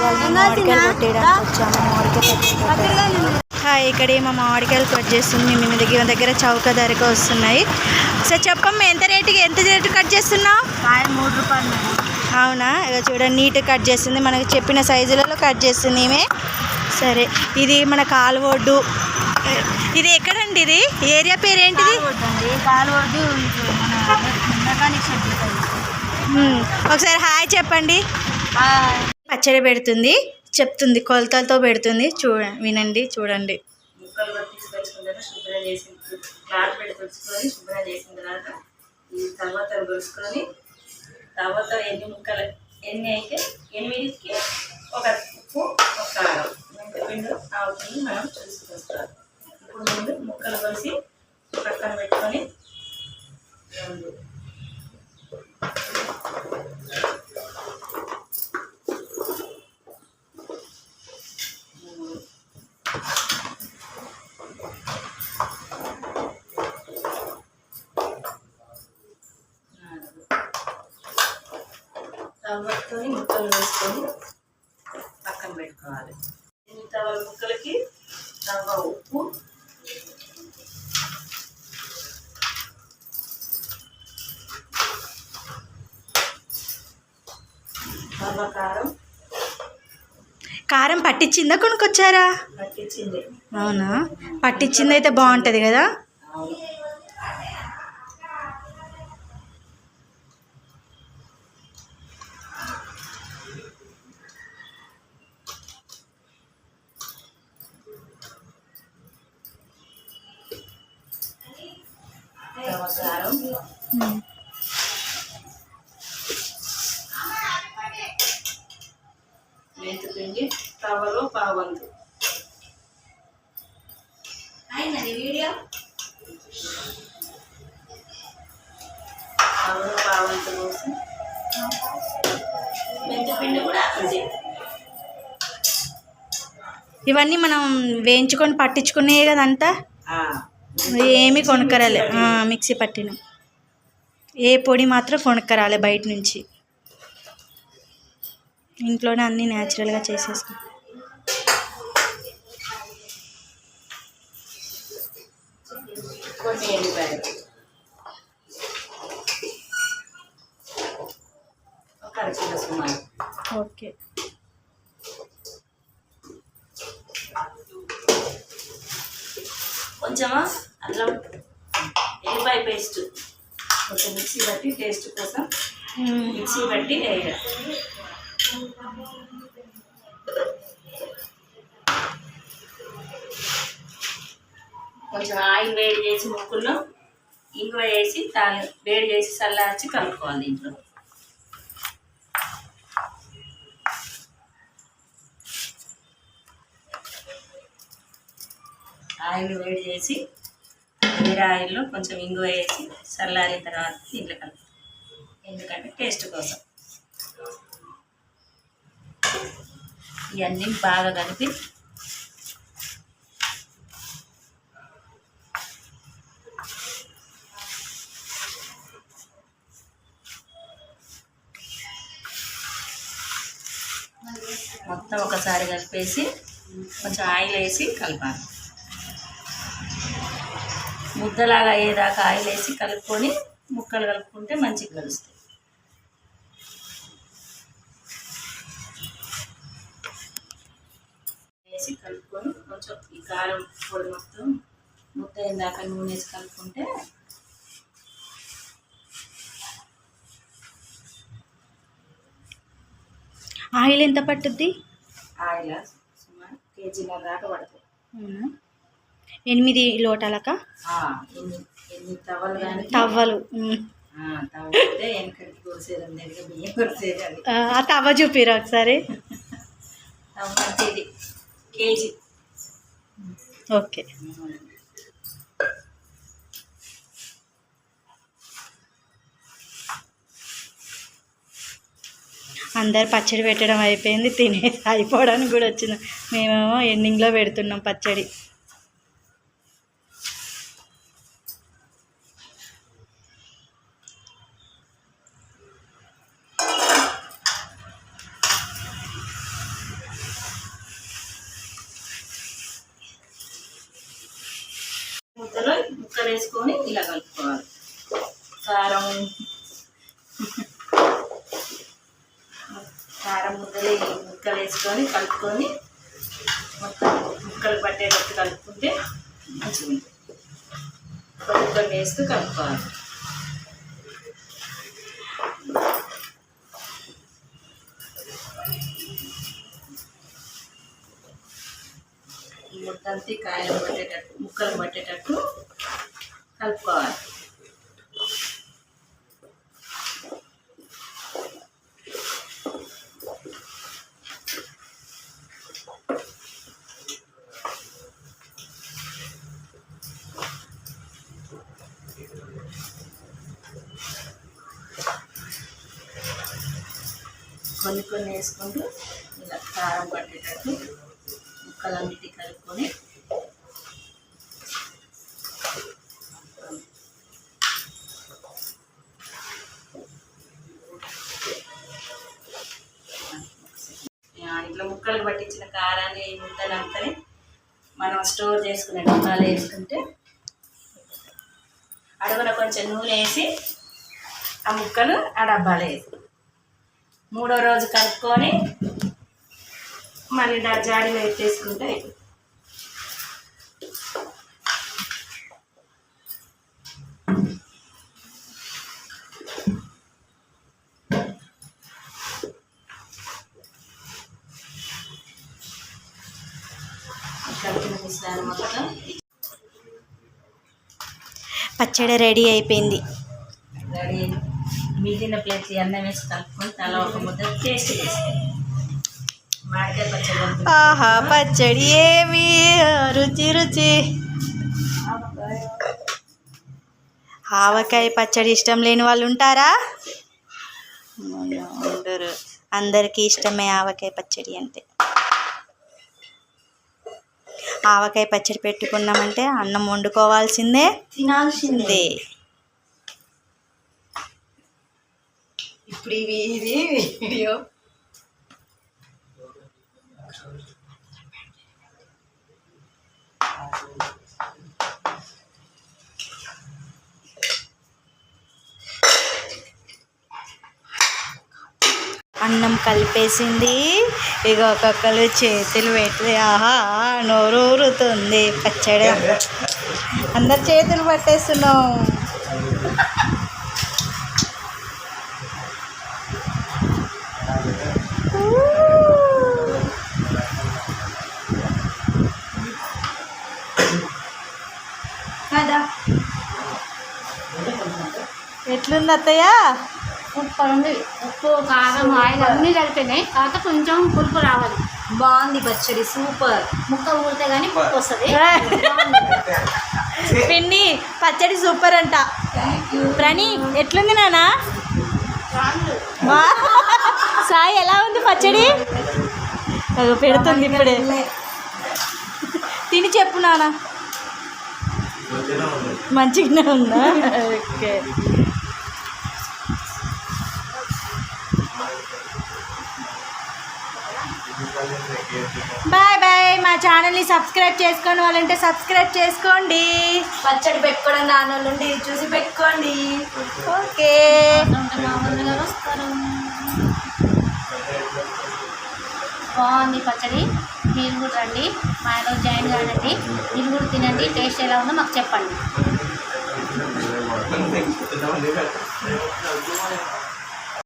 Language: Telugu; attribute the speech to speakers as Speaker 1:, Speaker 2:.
Speaker 1: ఇవాళ మేము మామిడికాయలు కొట్టేయడానికి వచ్చాము మామిడికాయలు హాయ్ ఇక్కడ మా మామిడికాయలు కట్ చేస్తుంది మేము దగ్గర దగ్గర చౌక ధరకు వస్తున్నాయి. సార్ చెప్పమ్మా ఎంత రేటుకి ఎంత రేటు కట్ చేస్తున్నావు?
Speaker 2: మూడు రూపాయలు
Speaker 1: అవునా? ఇక చూడండి నీట్ కట్ చేస్తుంది మనకు చెప్పిన సైజులలో కట్ చేస్తుంది ఈమె. సరే ఇది మన కాలువొడ్డు. ఇది ఎక్కడండి ఇది? ఏరియా పేరు ఏంటిది. ఒకసారి హాయ్ చెప్పండి. పచ్చడి పెడుతుంది చెప్తుంది కొలతలతో పెడుతుంది. చూడ వినండి చూడండి.
Speaker 3: ముక్కలు కూడా తీసుకొచ్చుకుంటారు శుభ్రం చేసి క్లాత్ పెట్టి తుడుచుకొని శుభ్రం చేసిన తర్వాత ఈ తర్వాత తర్వాత ఎన్ని ముక్కలు ఎన్ని అయితే ఎనిమిదికి ఒక ఉప్పు ఒక కారం పిండి అవుతుంది మనం చూసుకొస్తాం ఇప్పుడు ముందు ముక్కలు కలిసి తవ్వతో ముక్కలు వేసుకొని పక్కన పెట్టుకోవాలి. తవ ముక్కలకి తవ్వ ఉప్పు తవ్వ కారం.
Speaker 1: కారం పట్టించిందా కొనుక్కొచ్చారా?
Speaker 3: పట్టించింది
Speaker 1: అవునా? పట్టించింది అయితే బాగుంటుంది కదా?
Speaker 3: అవును తవ కారం
Speaker 1: మ్మ్.
Speaker 3: మెంతిపిండి తవలో పావంతు
Speaker 2: వీడియో?
Speaker 3: తవలో పావంతు మెంతిపిండి కూడా అంతే
Speaker 1: ఇవన్నీ మనం వేయించుకొని పట్టించుకునే కదంతా
Speaker 3: ఆ,
Speaker 1: ఏమి కొనుక్కరాలే. ఆ, మిక్సీ పట్టిన. ఏ పొడి మాత్రం కొనుక్కరాలే బయట నుంచి. ఇంట్లోనే అన్నీ న్యాచురల్గా
Speaker 3: చేసేస్తాం
Speaker 1: ఓకే.
Speaker 3: కొంచెమా? అల్లం ఎల్లిపాయ పేస్ట్. కొంచెం మిక్సీ బట్టి టేస్ట్ కోసం మిక్సీ బట్టి వేయాలి కొంచెం ఆయిల్ వేడి చేసి ముక్కుల్లో ఇంగువ వేసి తాలి వేడి చేసి చల్లార్చి కలుపుకోవాలి దీంట్లో. ఆయిల్ వేడి చేసి వేరే ఆయిల్లో కొంచెం ఇంగువ వేసి చల్లారిన తర్వాత దీంట్లో కలుపుతాం. ఎందుకంటే టేస్ట్ కోసం. ఇవన్నీ బాగా కలిపి మొత్తం ఒకసారి కలిపేసి కొంచెం ఆయిల్ వేసి కలపాలి. ముద్దలాగా అయ్యేదాకా ఆయిల్ వేసి కలుపుకొని ముక్కలు కలుపుకుంటే మంచిగా కలుస్తాయి. వేసి కలుపుకొని కొంచెం ఈ కారం పొడి మొత్తం ముద్ద అయిందాక నూనె వేసి కలుపుకుంటే
Speaker 1: ఆయిల్ ఎంత పట్టుద్ది?
Speaker 3: ఆయిల్ సుమారు కేజీల దాకా పడుతుంది.
Speaker 1: ఎనిమిది లోటాలక?
Speaker 3: తవ్వలు
Speaker 1: ఆ, తవ్వ చూపిరా ఒకసారి. ఓకే. అందరు పచ్చడి పెట్టడం అయిపోయింది తినేసి అయిపోవడానికి కూడా వచ్చింది. మేమేమో ఎండింగ్లో పెడుతున్నాం పచ్చడి.
Speaker 3: వేసుకొని ఇలా కలుపుకోవాలి. కారం. కారం ముద్దలు ముక్కలు వేసుకొని కలుపుకొని మొత్తం ముక్కలు పట్టేటట్టు కలుపుకుంటే మంచిగా ఉంటుంది కొన్ని వేస్తూ కలుపుకోవాలి. ఈ ముద్దంతి కాయలు పట్టేటట్టు ముక్కలు పట్టేటట్టు కలుపుకోవాలి. కొన్ని కొన్ని వేసుకుంటూ ఇలా కారం పట్టేటట్టు ముక్కలన్నిటి కలుపుకొని స్టోర్ చేసుకునే డబ్బాలు వేసుకుంటే అడుగున కొంచెం నూనె వేసి ఆ ముక్కలు ఆ డబ్బాలో వేసి మూడో రోజు కలుపుకొని మళ్ళీ జాడీలో ఎత్తేసుకుంటే అయిపోతుంది.
Speaker 1: పచ్చడి రెడీ అయిపోయింది.
Speaker 3: మిగిలిన ప్లేట్ అన్నం వేసి కలుపుకొని తల ఒక ముద్ద టేస్ట్ పచ్చడి.
Speaker 1: ఆహా పచ్చడి ఏమి? రుచి రుచి. ఆవకాయ పచ్చడి ఇష్టం లేని వాళ్ళు ఉంటారా? ఉండరు. అందరికీ ఇష్టమే ఆవకాయ పచ్చడి అంటే. ఆవకాయ పచ్చడి పెట్టుకున్నామంటే అన్నం వండుకోవాల్సిందే. తినాల్సిందే.
Speaker 2: ఇప్పుడు ఇవి ఇది వీడియో.
Speaker 1: అన్నం కలిపేసింది. ఇక ఒక్కొక్కరు చేతులు పెట్టి ఆహా నోరూరుతుంది. పచ్చడి. అందరు చేతులు పట్టేస్తున్నాం ఎట్లుంది అత్తయ్యా?
Speaker 2: సూపర్ ఉంది ఉప్పు కారం ఆయిల్ అన్నీ కలిపినాయి కాకపోతే కొంచెం పులుపు రావాలి.
Speaker 3: బాగుంది పచ్చడి సూపర్.
Speaker 2: ముక్క ఊరితే కానీ పులుపు వస్తుంది
Speaker 1: పిన్ని పచ్చడి సూపర్ అంట. ప్రణి ఎట్లుంది నానా సాయి ఎలా ఉంది పచ్చడి? పెడుతుంది ఇప్పుడే. తిని చెప్పు నాన్న. మంచిగానే ఉందా? ఓకే. బాయ్ మా ఛానల్ని సబ్స్క్రైబ్ చేసుకోని వాళ్ళంటే సబ్స్క్రైబ్ చేసుకోండి.
Speaker 3: పచ్చడి పెట్టుకోవడం దాని నుండి చూసి పెట్టుకోండి.
Speaker 1: ఓకే.
Speaker 2: బాగుంది పచ్చడి. మీరు కూడా రండి. మా ఇంట్లో జాయిన్ కానండి. మీరు కూడా తినండి. టేస్ట్ ఎలా ఉందో మాకు చెప్పండి.